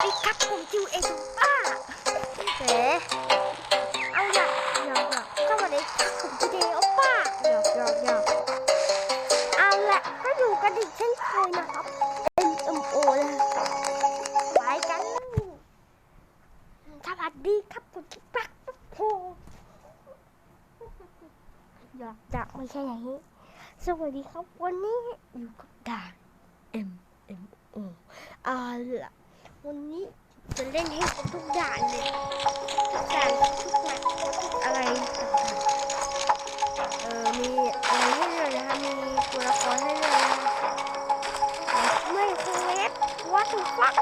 ไอ้ครับผมจิวเองป้าเอ๋เอาอย่าหยอกหยอกก็วันนี้ครับผมจิวเองโอป้าหยอกหยอกหยอกเอาละก็อยู่กันอีกเช่นเคยนะครับ M M O เลยไปกันสวัสดีครับผมจิปักโพหยอกหยอกไม่ใช่อย่างนี้ สวัสดีครับวันนี้อยู่กับด่าน M M O เอาละ วันนี้จะเล่นให้ครบทุกด่านเลยทุกด่านทุกแมตช์ทุกอะไรต่างๆเออมีอะไรให้เลือกนะคะมีตัวละครให้เลือกนไม่เครเวฟวัตถุฟัก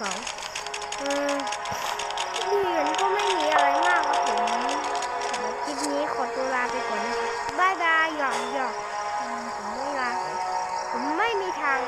สองเออที่เรียนก็ไม่มีอะไรมากครับผมคลิปนี้ขอตัวลาไปก่อนนะบบายบายหยอกหยอกผมไม่ลาผมไม่มีทาง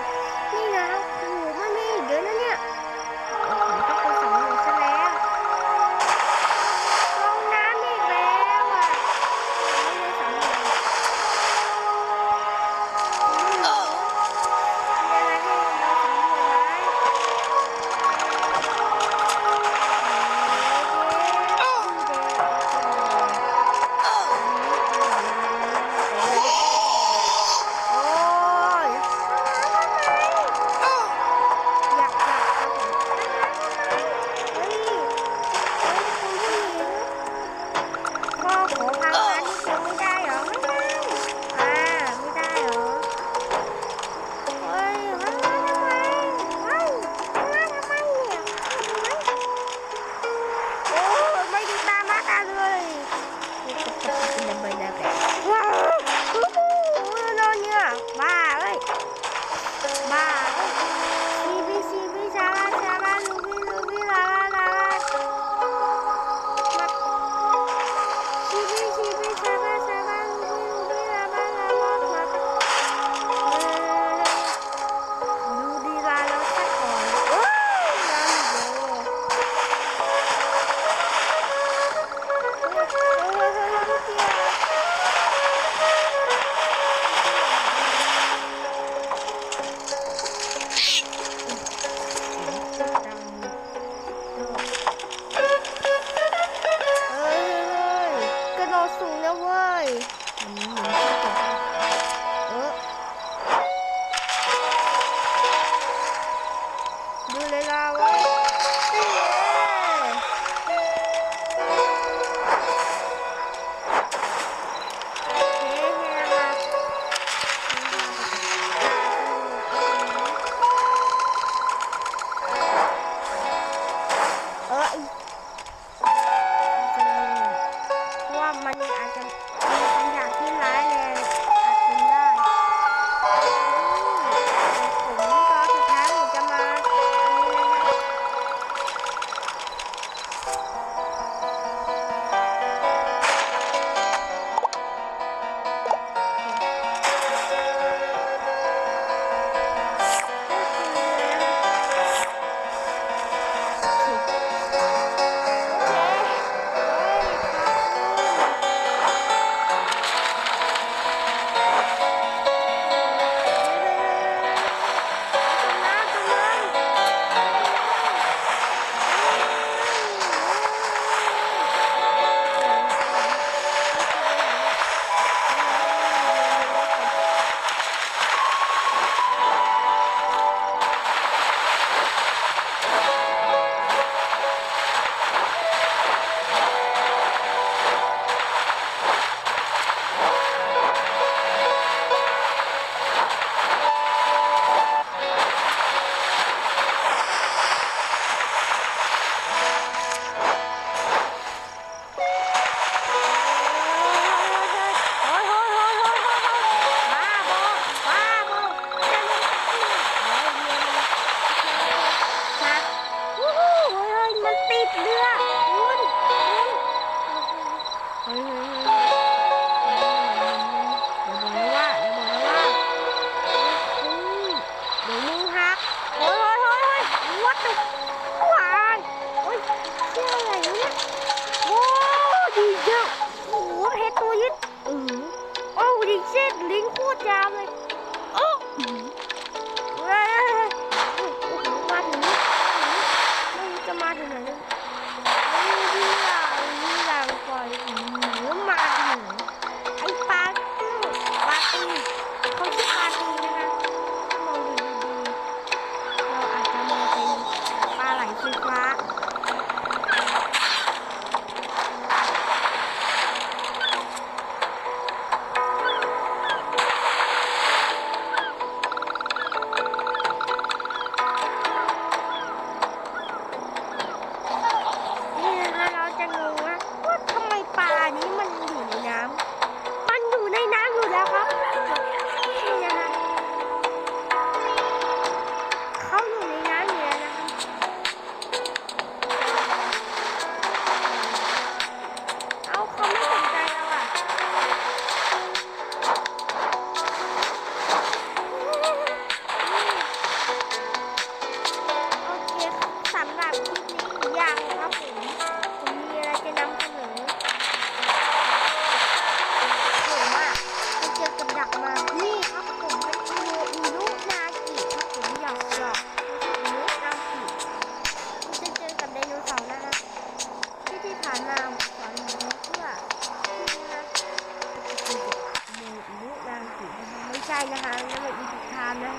ช่นะคะนั่นเป็นอีกทามนะ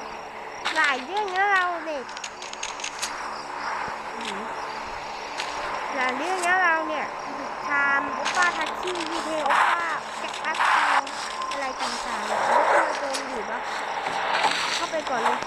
หลายเรื่องนะเราเนี่ยหลายเรื่องนะเราเนี่ยอีกทามโอป้าทัชชี่วีเทโอป้าแจ็คพัสอะไรต่างๆเนี่ยแล้วก็โดนอยู่ปะเข้าไปก่อนเลย